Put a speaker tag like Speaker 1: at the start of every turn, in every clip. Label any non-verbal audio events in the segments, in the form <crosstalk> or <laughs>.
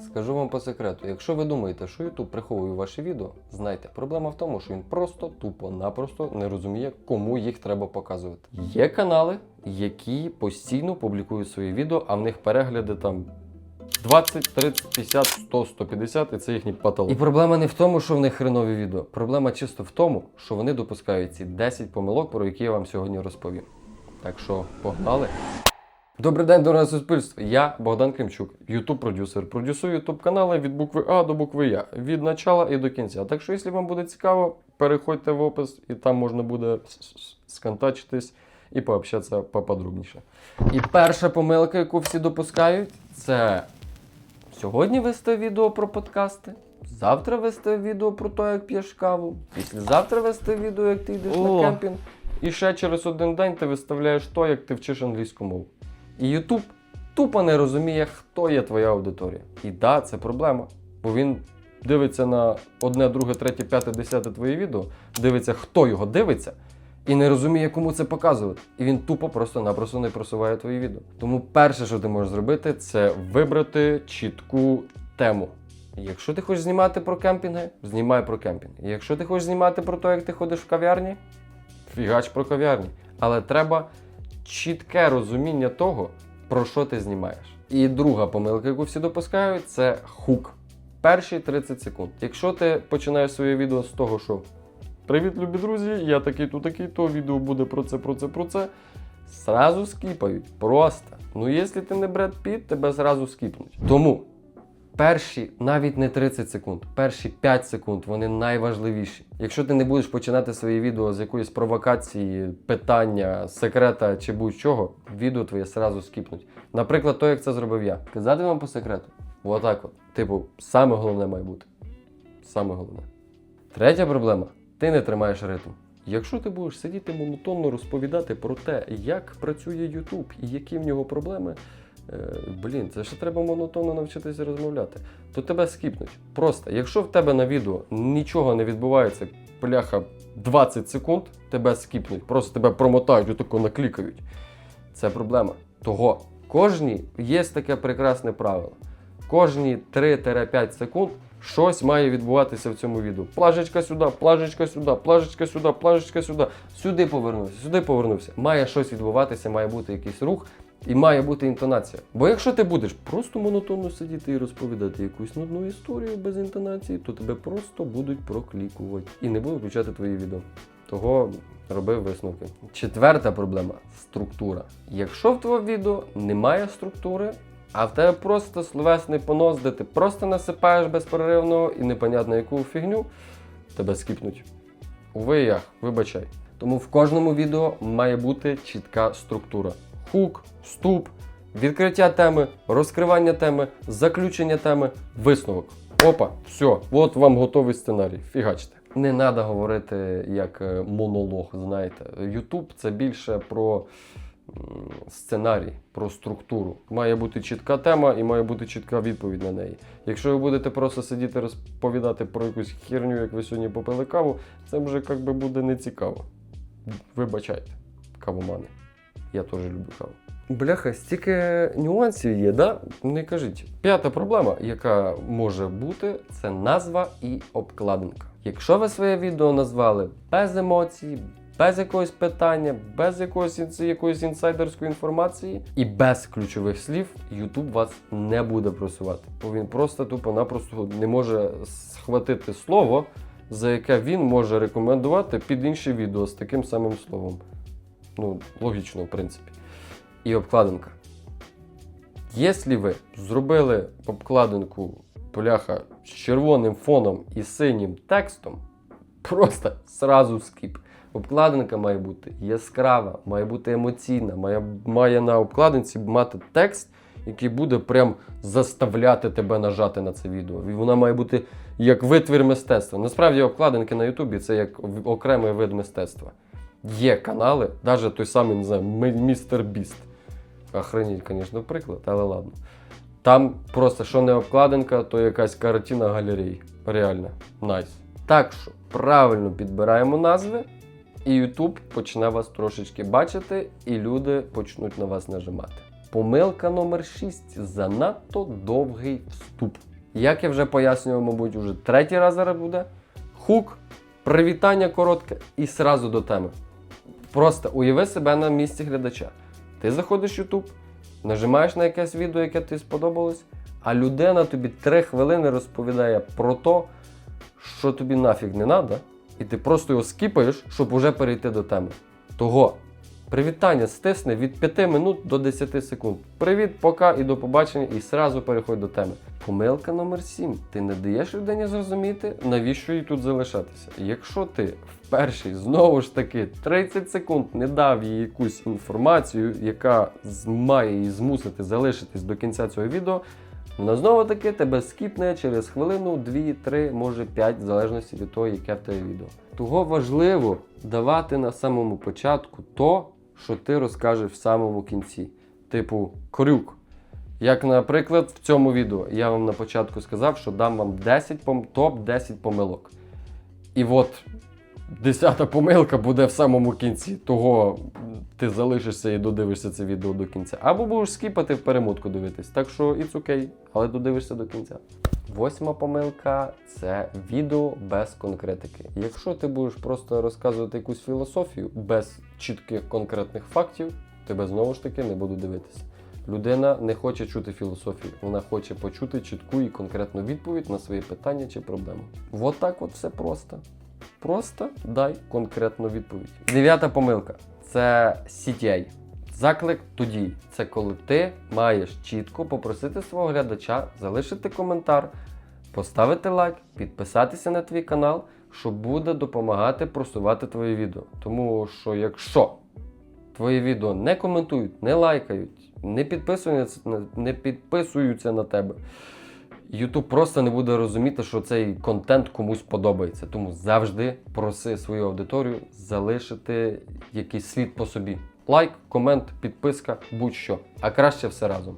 Speaker 1: Скажу вам по секрету, якщо ви думаєте, що YouTube приховує ваші відео, знайте, проблема в тому, що він просто тупо-напросто не розуміє, кому їх треба показувати. Є канали, які постійно публікують свої відео, а в них перегляди там 20, 30, 50, 100, 150, і це їхній потолок. І проблема не в тому, що в них хренові відео. Проблема чисто в тому, що вони допускають ці 10 помилок, про які я вам сьогодні розповім. Так що погнали. Добрий день, дороге суспільство. Я Богдан Кремчук, ютуб продюсер. Продюсую ютуб канали від букви А до букви Я, від начала і до кінця. Так що, якщо вам буде цікаво, переходьте в опис, і там можна буде сконтачитись і пообщатися поподробніше. І перша помилка, яку всі допускають, це сьогодні вести відео про подкасти. Завтра вести відео про те, як п'єш каву. Післязавтра вести відео, як ти йдеш
Speaker 2: О.
Speaker 1: на кемпінг. І ще через один день ти виставляєш то, як ти вчиш англійську мову. І YouTube тупо не розуміє, хто є твоя аудиторія. І да, це проблема. Бо він дивиться на одне, друге, третє, п'яте, десяте твоє відео, дивиться, хто його дивиться, і не розуміє, кому це показувати. І він тупо просто-напросто не просуває твої відео. Тому перше, що ти можеш зробити, це вибрати чітку тему. Якщо ти хочеш знімати про кемпінги, знімай про кемпінг. Якщо ти хочеш знімати про те, як ти ходиш в кав'ярні, фігач про кав'ярні. Але треба чітке розуміння того, про що ти знімаєш. І друга помилка, яку всі допускають, це хук. Перші 30 секунд. Якщо ти починаєш своє відео з того, що Привіт, любі друзі, я такий то такий, то відео буде про це, про це, про це. Сразу скіпають. Просто. Ну, якщо ти не Бред Піт, тебе зразу скіпнуть. Тому перші навіть не 30 секунд, перші 5 секунд вони найважливіші. Якщо ти не будеш починати своє відео з якоїсь провокації, питання, секрета чи будь-чого, відео твоє сразу скіпнуть. Наприклад, то, як це зробив я. Казати вам по секрету. Отак от. Типу, саме головне має бути. Саме головне. Третя проблема ти не тримаєш ритм. Якщо ти будеш сидіти монотонно розповідати про те, як працює YouTube і які в нього проблеми, блін, це ще треба монотонно навчитися розмовляти, то тебе скіпнуть. Просто, якщо в тебе на відео нічого не відбувається, пляха 20 секунд, тебе скіпнуть, просто тебе промотають, отако наклікають. Це проблема. Того кожні є таке прекрасне правило. Кожні 3-5 секунд щось має відбуватися в цьому відео. Плажечка сюди, плажечка сюди, плажечка сюди, плажечка сюди. Сюди повернувся, сюди повернувся. Має щось відбуватися, має бути якийсь рух і має бути інтонація. Бо якщо ти будеш просто монотонно сидіти і розповідати якусь нудну історію без інтонації, то тебе просто будуть проклікувати і не будуть включати твої відео. Того робив висновки. Четверта проблема структура. Якщо в твого відео немає структури, а в тебе просто словесний понос, де ти просто насипаєш безперервно і непонятно яку фігню, тебе скіпнуть. Уви я, вибачай. Тому в кожному відео має бути чітка структура: хук, вступ, відкриття теми, розкривання теми, заключення теми, висновок. Опа, все, от вам готовий сценарій. Фігачте. Не треба говорити як е, монолог, знаєте. Ютуб це більше про сценарій, про структуру. Має бути чітка тема і має бути чітка відповідь на неї. Якщо ви будете просто сидіти розповідати про якусь херню, як ви сьогодні попили каву, це вже як би буде нецікаво. Вибачайте, кавомани. Я теж люблю каву. Бляха, стільки нюансів є, да? Не кажіть. П'ята проблема, яка може бути, це назва і обкладинка. Якщо ви своє відео назвали без емоцій, без якогось питання, без якогось якоїсь інсайдерської інформації і без ключових слів, YouTube вас не буде просувати. Бо він просто тупо-напросто не може схватити слово, за яке він може рекомендувати під інше відео з таким самим словом. Ну, логічно, в принципі. І обкладинка. Якщо ви зробили обкладинку пляха з червоним фоном і синім текстом, просто сразу скіп. Обкладинка має бути яскрава, має бути емоційна, має, має на обкладинці мати текст, який буде прям заставляти тебе нажати на це відео. І вона має бути як витвір мистецтва. Насправді обкладинки на Ютубі це як окремий вид мистецтва. Є канали, навіть той самий, не знаю, містер Біст. Охреніть, звісно, приклад, але ладно. Там просто що не обкладинка, то якась картина галерей. Реально, найс. Так що правильно підбираємо назви, і YouTube почне вас трошечки бачити, і люди почнуть на вас нажимати. Помилка номер 6 занадто довгий вступ. Як я вже пояснював, мабуть, уже третій раз зараз буде. Хук, привітання коротке і сразу до теми. Просто уяви себе на місці глядача. Ти заходиш в YouTube, нажимаєш на якесь відео, яке тобі сподобалось, а людина тобі 3 хвилини розповідає про те, що тобі нафіг не треба, і ти просто його скіпаєш, щоб уже перейти до теми. Того. Привітання стисни від 5 минут до 10 секунд. Привіт, пока і до побачення, і сразу переходь до теми. Помилка номер 7. Ти не даєш людині зрозуміти, навіщо їй тут залишатися. Якщо ти в перший знову ж таки 30 секунд не дав їй якусь інформацію, яка має її змусити залишитись до кінця цього відео, вона знову таки тебе скіпне через хвилину, 2, 3, може 5, в залежності від того, яке в тебе відео. Того важливо давати на самому початку то, що ти розкажеш в самому кінці. Типу, крюк. Як, наприклад, в цьому відео я вам на початку сказав, що дам вам 10 пом... топ-10 помилок. І от десята помилка буде в самому кінці. Того ти залишишся і додивишся це відео до кінця. Або будеш скіпати в перемотку дивитись. Так що it's окей, але додивишся до кінця. Восьма помилка це відео без конкретики. Якщо ти будеш просто розказувати якусь філософію без чітких конкретних фактів, тебе знову ж таки не буду дивитися. Людина не хоче чути філософію, вона хоче почути чітку і конкретну відповідь на свої питання чи проблеми. От так от все просто. Просто дай конкретну відповідь. Дев'ята помилка це CTA. Заклик тоді. Це коли ти маєш чітко попросити свого глядача залишити коментар, поставити лайк, підписатися на твій канал, що буде допомагати просувати твоє відео. Тому що якщо твої відео не коментують, не лайкають, не підписуються, не підписуються на тебе. YouTube просто не буде розуміти, що цей контент комусь подобається. Тому завжди проси свою аудиторію залишити якийсь слід по собі. Лайк, комент, підписка, будь-що. А краще все разом.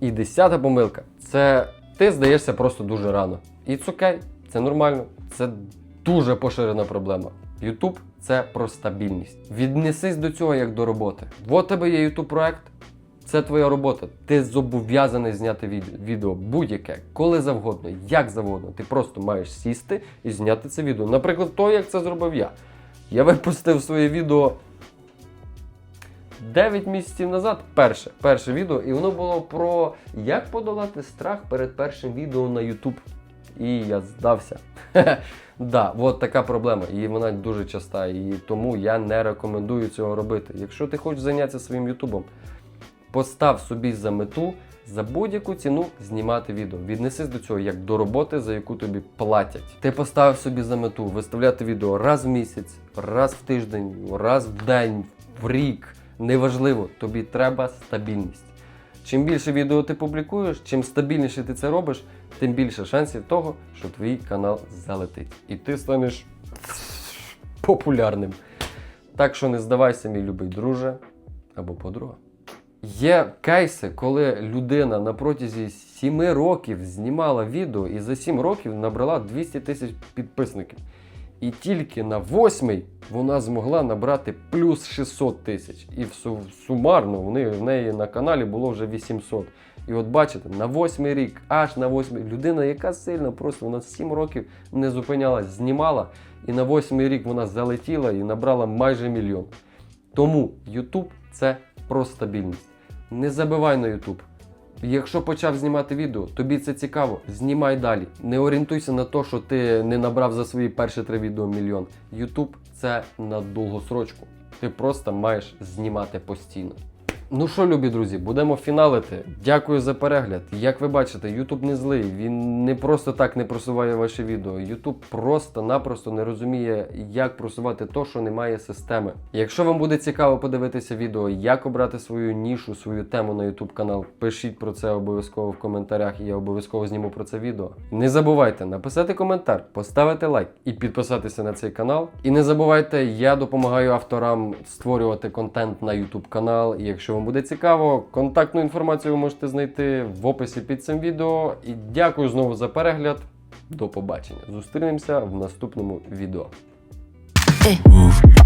Speaker 1: І десята помилка це ти здаєшся просто дуже рано. І це окей, це нормально. Це дуже поширена проблема. YouTube це про стабільність. Віднесись до цього як до роботи. От тебе є YouTube проект, це твоя робота. Ти зобов'язаний зняти відео будь-яке, коли завгодно, як завгодно. Ти просто маєш сісти і зняти це відео. Наприклад, то, як це зробив я. Я випустив своє відео 9 місяців назад, перше, перше відео, і воно було про як подолати страх перед першим відео на YouTube. І я здався. <laughs> да, от така проблема. І вона дуже часта. І тому я не рекомендую цього робити. Якщо ти хочеш зайнятися своїм Ютубом, постав собі за мету за будь-яку ціну знімати відео. Віднесись до цього як до роботи, за яку тобі платять. Ти поставив собі за мету виставляти відео раз в місяць, раз в тиждень, раз в день, в рік. Неважливо, тобі треба стабільність. Чим більше відео ти публікуєш, чим стабільніше ти це робиш, тим більше шансів того, що твій канал залетить. І ти станеш популярним. Так що не здавайся, мій любий друже або подруга. Є кейси, коли людина на протязі 7 років знімала відео і за 7 років набрала 200 тисяч підписників. І тільки на восьмий вона змогла набрати плюс 600 тисяч. І сумарно в неї, в неї на каналі було вже 800. І от бачите, на восьмий рік, аж на восьмий, людина, яка сильна, просто вона 7 років не зупинялась, знімала, і на восьмий рік вона залетіла і набрала майже мільйон. Тому YouTube це про стабільність. Не забивай на YouTube. Якщо почав знімати відео, тобі це цікаво, знімай далі. Не орієнтуйся на те, що ти не набрав за свої перші три відео мільйон. YouTube це на довгосрочку. Ти просто маєш знімати постійно. Ну що, любі друзі, будемо фіналити. Дякую за перегляд. Як ви бачите, YouTube не злий. Він не просто так не просуває ваші відео. YouTube просто-напросто не розуміє, як просувати то, що немає системи. Якщо вам буде цікаво подивитися відео, як обрати свою нішу, свою тему на YouTube канал, пишіть про це обов'язково в коментарях, і я обов'язково зніму про це відео. Не забувайте написати коментар, поставити лайк і підписатися на цей канал. І не забувайте, я допомагаю авторам створювати контент на YouTube канал. І якщо вам буде цікаво, контактну інформацію ви можете знайти в описі під цим відео. І дякую знову за перегляд. До побачення. Зустрінемося в наступному відео.
Speaker 2: Move.